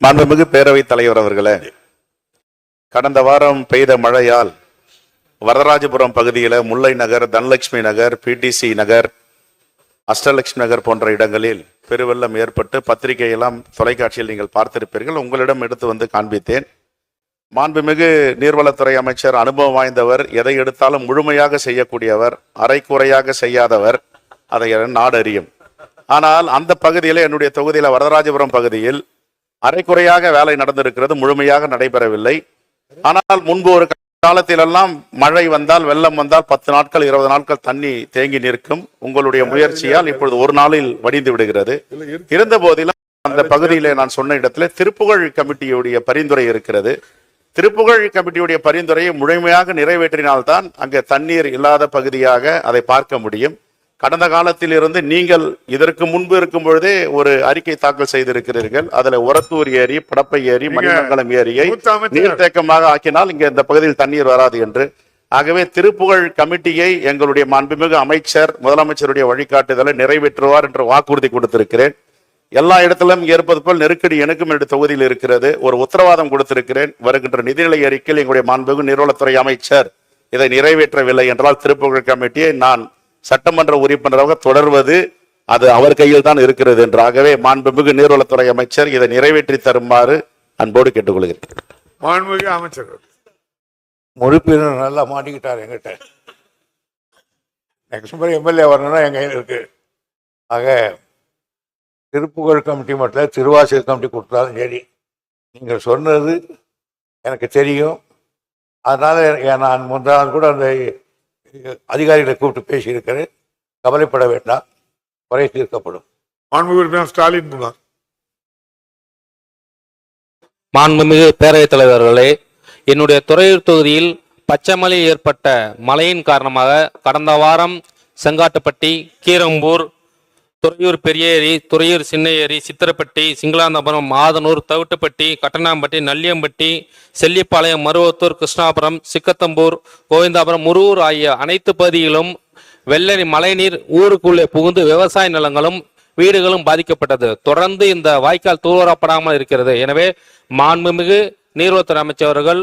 மாண்புமிகு பேரவைத் தலைவர் அவர்களே கடந்த வாரம் பெய்த மழையால் வரதராஜபுரம் பகுதியில் முல்லை நகர் தனலட்சுமி நகர் பிடிசி நகர் அஷ்டலட்சுமி நகர் போன்ற இடங்களில் பெருவெள்ளம் ஏற்பட்டு பத்திரிகையெல்லாம் தொலைக்காட்சியில் நீங்கள் பார்த்திருப்பீர்கள். உங்களிடம் எடுத்து வந்து காண்பித்தேன். மாண்புமிகு நீர்வளத்துறை அமைச்சர் அனுபவம் வாய்ந்தவர் எதை எடுத்தாலும் முழுமையாக செய்யக்கூடியவர் அரைக்குறையாக செய்யாதவர் அதை நாடு அறியும் ஆனால் அந்த பகுதியில் என்னுடைய தொகுதியில் வரதராஜபுரம் பகுதியில் அரைக்குறையாக வேலை நடந்திருக்கிறது முழுமையாக நடைபெறவில்லை. ஆனால் முன்பு ஒரு காலத்திலெல்லாம் மழை வந்தால் வெள்ளம் வந்தால் பத்து நாட்கள் இருபது நாட்கள் தண்ணி தேங்கி நிற்கும். உங்களுடைய முயற்சியால் இப்பொழுது ஒரு நாளில் வடிந்து விடுகிறது. இருந்த போதிலும் அந்த பகுதியிலே நான் சொன்ன இடத்துல திருப்புகழ் கமிட்டியுடைய பரிந்துரை இருக்கிறது. திருப்புகழ் கமிட்டியுடைய பரிந்துரையை முழுமையாக நிறைவேற்றினால்தான் அங்கே தண்ணீர் இல்லாத பகுதியாக அதை பார்க்க முடியும். கடந்த காலத்தில் இருந்து நீங்கள் இதற்கு முன்பு இருக்கும் பொழுதே ஒரு அறிக்கை தாக்கல் செய்திருக்கிறீர்கள். அதுல உரத்தூர் ஏரி படப்பை ஏரி மணிமங்கலம் ஏரியை. நீர்த்தேக்கமாக ஆக்கினால் இங்க இந்த பகுதியில் தண்ணீர் வராது என்று. ஆகவே திருப்புகழ் கமிட்டியை எங்களுடைய மாண்புமிகு அமைச்சர் முதலமைச்சருடைய வழிகாட்டுதலை நிறைவேற்றுவார் என்று வாக்குறுதி கொடுத்திருக்கிறேன். எல்லா இடத்திலும் ஏற்பது போல் நெருக்கடி எனக்கும் என்னுடைய தொகுதியில் இருக்கிறது. ஒரு உத்தரவாதம் கொடுத்திருக்கிறேன். வருகின்ற நிதிநிலை அறிக்கையில் எங்களுடைய மாண்புமிகு நீர்வளத்துறை அமைச்சர் இதை நிறைவேற்றவில்லை என்றால் திருப்புகழ் கமிட்டியை நான் சட்டமன்ற உறுப்பினராக தொடர்வது அது அவர் கையில் தான் இருக்கிறது என்று. ஆகவே மாண்புமிகு நீர்வளத்துறை அமைச்சர் இதை நிறைவேற்றி தருமாறு அன்போடு கேட்டுக்கொள்கிறேன். மாண்புமிகு அமைச்சர் உறுப்பினர் நல்லா மாட்டிக்கிட்டார் எங்கிட்ட. நெக்ஸ்ட் முறை எம்எல்ஏ வரணும்னா என் கையில் இருக்கு. ஆக திருப்புகழ் கமிட்டி மட்டும் இல்ல, திருவாசல் கமிட்டி கொடுத்தாலும் சரி நீங்கள் சொன்னது எனக்கு தெரியும். அதனால நான் முந்தா நாள் கூட அந்த அதிகாரிகளை கூப்பிட்டு பேசியிருக்கிறேன். கவலைப்பட வேண்டாம். குறை தீர்க்கப்படும். மாண்புமிகு ஸ்டாலின் குமார். மாண்புமிகு பேரவைத் தலைவர்களே என்னுடைய துறையூர் தொகுதியில் பச்சைமலை ஏற்பட்ட மழையின் காரணமாக கடந்த வாரம் செங்காட்டுப்பட்டி கீரம்பூர் துறையூர் பெரிய ஏரி துறையூர் சின்ன ஏரி சித்திரப்பட்டி சிங்களாந்தபுரம் மாதனூர் தவிட்டுப்பட்டி கட்டணாம்பட்டி நல்லியம்பட்டி செல்லிப்பாளையம் மருவத்தூர் கிருஷ்ணாபுரம் சிக்கத்தம்பூர் கோவிந்தாபுரம் முருகூர் ஆகிய அனைத்து பகுதிகளிலும் வெள்ளரி மழைநீர் ஊருக்குள்ளே புகுந்து விவசாய நிலங்களும் வீடுகளும் பாதிக்கப்பட்டது. தொடர்ந்து இந்த வாய்க்கால் தூர்வரப்படாமல் இருக்கிறது. எனவே மாண்புமிகு நீர்வளத்துறை அமைச்சர்கள்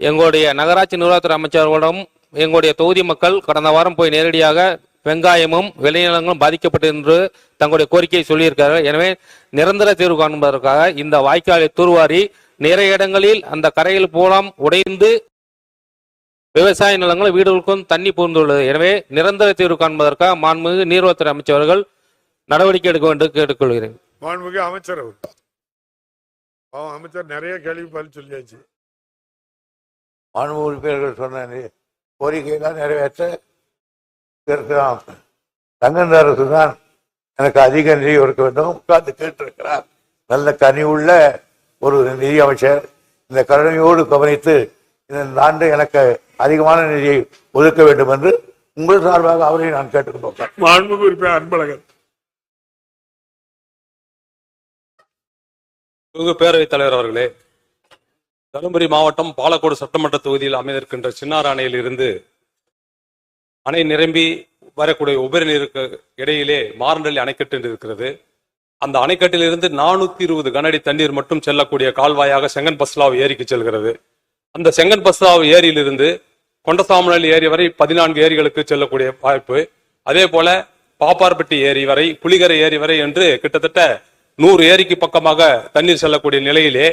எங்களுடைய நகராட்சி நிர்வாகத்துறை அமைச்சர்களிடம் எங்களுடைய தொகுதி மக்கள் கடந்த வாரம் போய் நேரடியாக வெங்காயமும் விளைநிலங்களும் பாதிக்கப்பட்டது என்று தங்களுடைய கோரிக்கையை சொல்லியிருக்கிறார்கள். எனவே நிரந்தர தீர்வு காண்பதற்காக இந்த வாய்க்காலை தூர்வாரி நிறைய இடங்களில் அந்த கரையில் பூலாம் உடைந்து விவசாய நிலங்கள் வீடுகளுக்கும் தண்ணி புகுந்துள்ளது எனவே நிரந்தர தீர்வு காண்பதற்காக மாண்புமிகு நீர்வளத்துறை அமைச்சர்கள் நடவடிக்கை எடுக்க வேண்டும் கேட்டுக்கொள்கிறேன். மாண்புமிகு அமைச்சர் அமைச்சர் நிறைய கேள்வி பதில் சொல்லியாச்சு. மாண்பு உறுப்பினர்கள் சொன்ன கோரிக்கையெல்லாம் நிறைவேற்ற இருக்கிறான் தங்கந்த அரசு தான் எனக்கு அதிக நிதி ஒதுக்க வேண்டும். உட்கார்ந்து கேட்டிருக்கிறார். நல்ல கனிவுள்ள ஒரு நிதி அமைச்சர். இந்த கருணையோடு கவனித்து இந்த ஆண்டு எனக்கு அதிகமான நிதியை ஒதுக்க வேண்டும் என்று உங்கள் சார்பாக அவரை நான் கேட்டுக்கொண்டோம் அன்பழகன். மிகு பேரவைத் தலைவர் அவர்களே தருமபுரி மாவட்டம் பாலக்கோடு சட்டமன்ற தொகுதியில் அமைந்திருக்கின்ற சின்னார் அணையில் இருந்து அணை நிரம்பி வரக்கூடிய உபரி நீருக்கு இடையிலே மாரண்டலி அணைக்கட்டு என்று இருக்கிறது. அந்த அணைக்கட்டிலிருந்து நானூத்தி இருபது கனஅடி தண்ணீர் மட்டும் செல்லக்கூடிய கால்வாயாக செங்கன் பஸ்லாவ் ஏரிக்கு செல்கிறது. அந்த செங்கன் பஸ்லாவ் ஏரியிலிருந்து கொண்டசாமநல்லி ஏரி வரை பதினான்கு ஏரிகளுக்கு செல்லக்கூடிய வாய்ப்பு. அதே போல பாப்பார்பட்டி ஏரி வரை புலிகரை ஏரி வரை என்று கிட்டத்தட்ட நூறு ஏரிக்கு பக்கமாக தண்ணீர் செல்லக்கூடிய நிலையிலே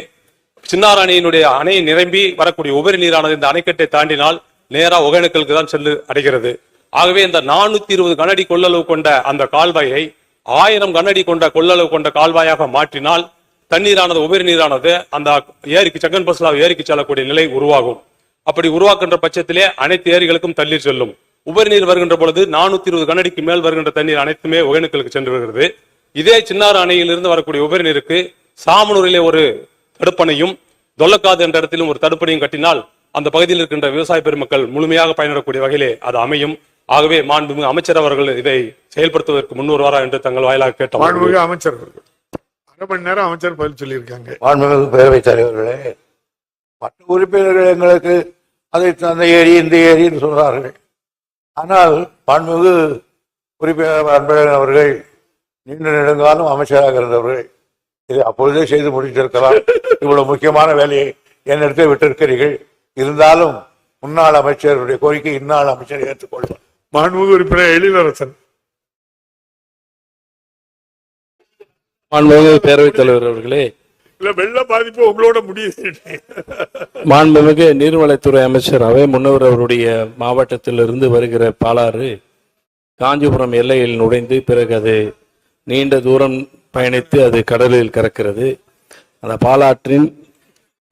சின்னார் அணையினுடைய அணை நிரம்பி வரக்கூடிய உபரி நீரானது இந்த அணைக்கட்டை தாண்டினால் நேரா ஒகேனக்கலுக்கு தான் செல்லு அடைகிறது. ஆகவே இந்த நானூத்தி இருபது கனடி கொள்ளளவு கொண்ட அந்த கால்வாயை ஆயிரம் கனடி கொண்ட கொள்ளளவு கொண்ட கால்வாயாக மாற்றினால் தண்ணீரானது உபரி நீரானது அந்த ஏரிக்கு செங்கன் பஸ்லா ஏரிக்கு செல்லக்கூடிய நிலை உருவாகும். அப்படி உருவாக்குகின்ற பட்சத்திலே அனைத்து ஏரிகளுக்கும் தண்ணீர் செல்லும். உபரி நீர் வருகின்ற பொழுது நானூத்தி இருபது கனடிக்கு மேல் வருகின்ற தண்ணீர் அனைத்துமே ஒகேனக்கலுக்கு சென்று வருகிறது இதே சின்னாறு அணையிலிருந்து வரக்கூடிய உபரி நீருக்கு சாமனூரிலே ஒரு தடுப்பணையும் தொல்லக்காது என்ற இடத்திலும் ஒரு தடுப்பணையும் கட்டினால் அந்த பகுதியில் இருக்கின்ற விவசாய பெருமக்கள் முழுமையாக பயன்படக்கூடிய வகையிலே அது அமையும். ஆகவே மாண்புமிகு அமைச்சர் அவர்கள் இதை செயல்படுத்துவதற்கு முன்வருவாரா என்று தங்கள் வாயிலாக கேட்டோம் மாண்புமிகு அமைச்சர் அவர்கள். அரை மணி நேரம் அமைச்சர் பதில் சொல்லியிருக்காங்க. மாண்புமிகு பேரவைத் தலைவர்களே மற்ற உறுப்பினர்கள் எங்களுக்கு அதை அந்த ஏரி இந்த ஏரின்னு சொல்றார்கள். ஆனால் மாண்புமிகு உறுப்பினர் அன்பழகன் அவர்கள் நீண்ட நெடுங்காலம் அமைச்சராக இருந்தவர்கள் இதை அப்பொழுதே செய்து முடித்திருக்கலாம். இவ்வளவு முக்கியமான வேலையை என்னிடத்தில் விட்டிருக்கிறீர்கள். இருந்தாலும் முன்னாள் அமைச்சருடைய கோரிக்கை இந்நாள் அமைச்சர் ஏற்றுக்கொள்வார் மாண்புமிகு உறுப்பினர் எழிலரசன். மாண்புமிகு பேரவைத் தலைவர் அவர்களே. இல்ல வெள்ள பாதிப்பு உங்களோட முடியுது. மாண்புமிகு நீர்வளத்துறை அமைச்சர் அவை முன்னவர் அவருடைய மாவட்டத்திலிருந்து வருகிற பாலாறு காஞ்சிபுரம் எல்லையில் நுழைந்து பிறகு அது நீண்ட தூரம் பயணித்து அது கடலில் கறக்கிறது. அந்த பாலாற்றின்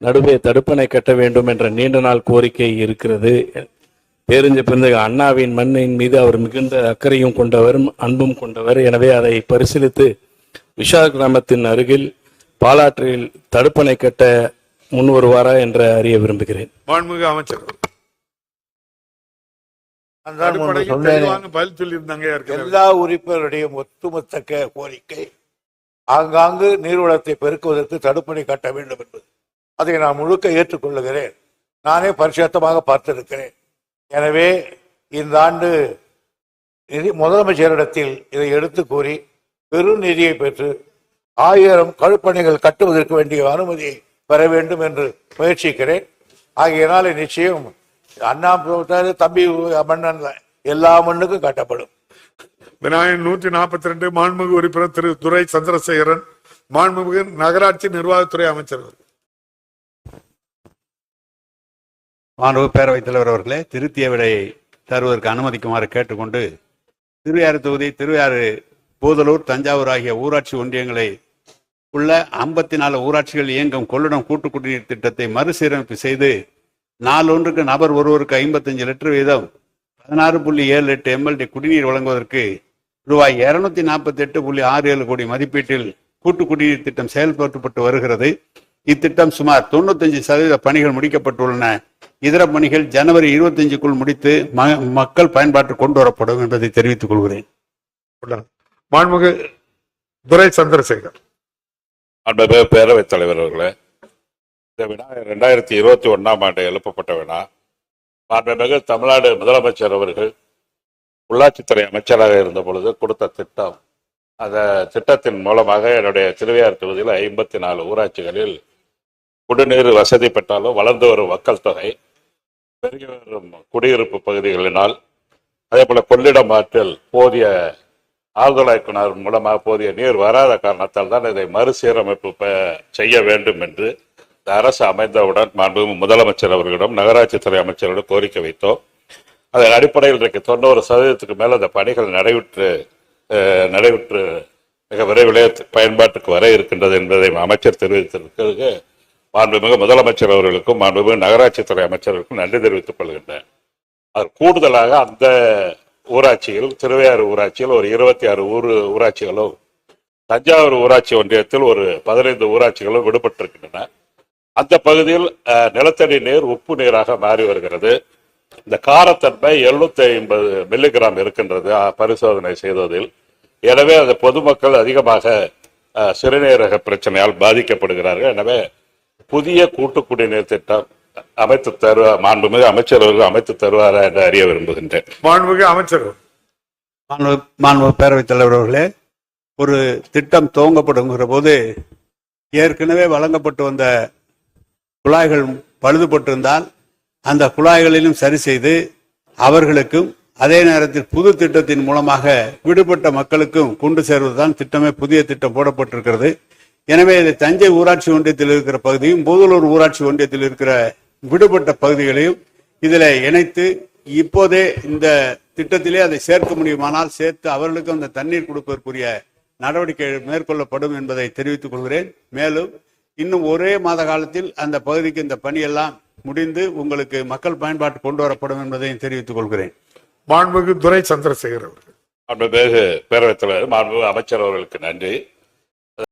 நடுவே தடுப்பணை கட்ட வேண்டும் என்ற நீண்ட நாள் கோரிக்கை இருக்கிறது. பேருந்து பிறந்த அண்ணாவின் மண்ணின் மீது அவர் மிகுந்த அக்கறையும் கொண்டவர் அன்பும் கொண்டவர். எனவே அதை பரிசீலித்து விஷா கிராமத்தின் அருகில் பாலாற்றில் தடுப்பணை கட்ட முன் வருவாரா என்று அறிய விரும்புகிறேன். மாண்புமிகு அமைச்சர். பதில் சொல்லியிருந்தாங்க எல்லா உறுப்பினருடைய ஒத்துமொத்த கோரிக்கை. ஆங்காங்கு நீர்வளத்தை பெருக்குவதற்கு தடுப்பணை கட்ட வேண்டும் என்பது. அதை நான் முழுக்க ஏற்றுக்கொள்ளுகிறேன். நானே பரிசுத்தமாக பார்த்திருக்கிறேன். எனவே இந்த ஆண்டு நிதி முதலமைச்சரிடத்தில் இதை எடுத்து கூறி பெரும் நிதியை பெற்று ஆயிரம் கழுப்பணிகள் கட்டுவதற்கு வேண்டிய அனுமதியை பெற வேண்டும் என்று முயற்சிக்கிறேன். ஆகையினால நிச்சயம் அண்ணா தம்பி மன்னன் எல்லா மண்ணுக்கும் கட்டப்படும். விநாயகன் நூற்றி நாற்பத்தி ரெண்டு மாண்புமிகு உறுப்பினர் திரு துரை சந்திரசேகரன் மாண்புமிகு நகராட்சி நிர்வாகத்துறை அமைச்சர்கள். மாண்பு பேரவைத் தலைவர் அவர்களே திருத்தியவிடையை தருவதற்கு அனுமதிக்குமாறு கேட்டுக்கொண்டு திருவையாறு தொகுதி திருவையாறு பூதலூர் தஞ்சாவூர் ஆகிய ஊராட்சி ஒன்றியங்களை உள்ள ஐம்பத்தி நாலு ஊராட்சிகள் இயங்கும் கொள்ளிடம் கூட்டு குடிநீர் திட்டத்தை மறுசீரமைப்பு செய்து நாலொன்றுக்கு நபர் ஒருவருக்கு ஐம்பத்தஞ்சு லிட்டர் வீதம் பதினாறு புள்ளி ஏழு எட்டு எம்எல்டி குடிநீர் வழங்குவதற்கு ரூபாய் இருநூத்தி நாற்பத்தி எட்டு புள்ளி ஆறு ஏழு கோடி மதிப்பீட்டில் கூட்டு குடிநீர் திட்டம் செயல்படுத்தப்பட்டு வருகிறது. இத்திட்டம் சுமார் தொண்ணூத்தஞ்சு சதவீத பணிகள் முடிக்கப்பட்டுள்ளன. இதர பணிகள் ஜனவரி இருபத்தஞ்சுக்குள் முடித்து ம- மக்கள் பயன்பாட்டிற்கு கொண்டு வரப்படும் என்பதை தெரிவித்துக் கொள்கிறேன். மாண்புமிகு துரை சந்திரசேகர். அன்பு பேரவைத் தலைவர் அவர்களே இந்த வினா ரெண்டாயிரத்தி இருபத்தி ஒண்ணாம் ஆண்டு எழுப்பப்பட்ட வினா மாண்புமிகு தமிழ்நாடு முதலமைச்சர் அவர்கள் உள்ளாட்சித்துறை அமைச்சராக இருந்த பொழுது கொடுத்த திட்டம். அந்த திட்டத்தின் மூலமாக என்னுடைய திருவையார் தொகுதியில் ஐம்பத்தி நாலு ஊராட்சிகளில் குடிநீர் வசதி பெற்றாலும் வளர்ந்து வரும் மக்கள் தொகை பெருகி வரும் குடியிருப்பு பகுதிகளினால் அதே போல கொள்ளிடம் ஆற்றில் போதிய ஆழ்துளை கிணறு மூலமாக போதிய நீர் வராத காரணத்தால் தான் இதை மறுசீரமைப்பு செய்ய வேண்டும் என்று இந்த அரசு அமைந்தவுடன் மாண்பு முதலமைச்சர் அவர்களிடம் நகராட்சித்துறை அமைச்சரிடம் கோரிக்கை வைத்தோம். அதன் அடிப்படையில் இன்றைக்கு தொண்ணூறு சதவீதத்துக்கு மேல் அந்த பணிகள் நடைபெற்று நடைபெற்று மிக விரைவிலே பயன்பாட்டுக்கு வர இருக்கின்றது என்பதை அமைச்சர் தெரிவித்திருக்கிறது. மாண்புமிகு முதலமைச்சர் அவர்களுக்கும் மாண்புமிகு நகராட்சித்துறை அமைச்சர்களுக்கும் நன்றி தெரிவித்துக் கொள்கின்றேன். அது கூடுதலாக அந்த ஊராட்சியில் திருவையாறு ஊராட்சியில் ஒரு இருபத்தி ஆறு ஊர் ஊராட்சிகளும் தஞ்சாவூர் ஊராட்சி ஒன்றியத்தில் ஒரு பதினைந்து ஊராட்சிகளும் விடுபட்டிருக்கின்றன. அந்த பகுதியில் நிலத்தடி நீர் உப்பு நீராக மாறி வருகிறது. இந்த காரத்தன்மை எழுநூத்தி ஐம்பது மில்லிகிராம் இருக்கின்றது பரிசோதனை செய்ததில். எனவே அது பொதுமக்கள் அதிகமாக சிறுநீரக பிரச்சனையால் பாதிக்கப்படுகிறார்கள். எனவே புதிய கூட்டு குடிநீர் திட்டம் அமைத்து தருவ மாண்புமிகு அமைச்சர் அவர்கள் அமைத்து தருவாரா என்று அறிய விரும்புகின்றேன். மாண்புமிகு அமைச்சர் மாண்பு மாண்பு பேரவைத் தலைவர் அவர்களே ஒரு திட்டம் துவங்கப்படுங்கிற போது ஏற்கனவே வழங்கப்பட்டு வந்த குழாய்கள் பழுதுபட்டிருந்தால் அந்த குழாய்களிலும் சரி செய்து அவர்களுக்கும் அதே நேரத்தில் புது திட்டத்தின் மூலமாக விடுபட்ட மக்களுக்கும் கொண்டு சேர்வதுதான் திட்டமே புதிய திட்டம் போடப்பட்டிருக்கிறது. எனவே இது தஞ்சை ஊராட்சி ஒன்றியத்தில் இருக்கிற பகுதியும் பூதலூர் ஊராட்சி ஒன்றியத்தில் இருக்கிற விடுபட்ட பகுதிகளையும் இதில் இணைத்து இப்போதே இந்த திட்டத்திலே அதை சேர்க்க முடியுமானால் சேர்த்து அவர்களுக்கும் அந்த தண்ணீர் கொடுப்பதற்குரிய நடவடிக்கை மேற்கொள்ளப்படும் என்பதை தெரிவித்துக் கொள்கிறேன். மேலும் இன்னும் ஒரே மாத காலத்தில் அந்த பகுதிக்கு இந்த பணியெல்லாம் முடிந்து உங்களுக்கு மக்கள் பயன்பாட்டு கொண்டு வரப்படும் என்பதையும் தெரிவித்துக் கொள்கிறேன். மாண்புமிகு துரை சந்திரசேகர் அவர்கள். மாண்புமிகு பேரவைத் தலைவர் மாண்புமிகு அமைச்சர் அவர்களுக்கு நன்றி.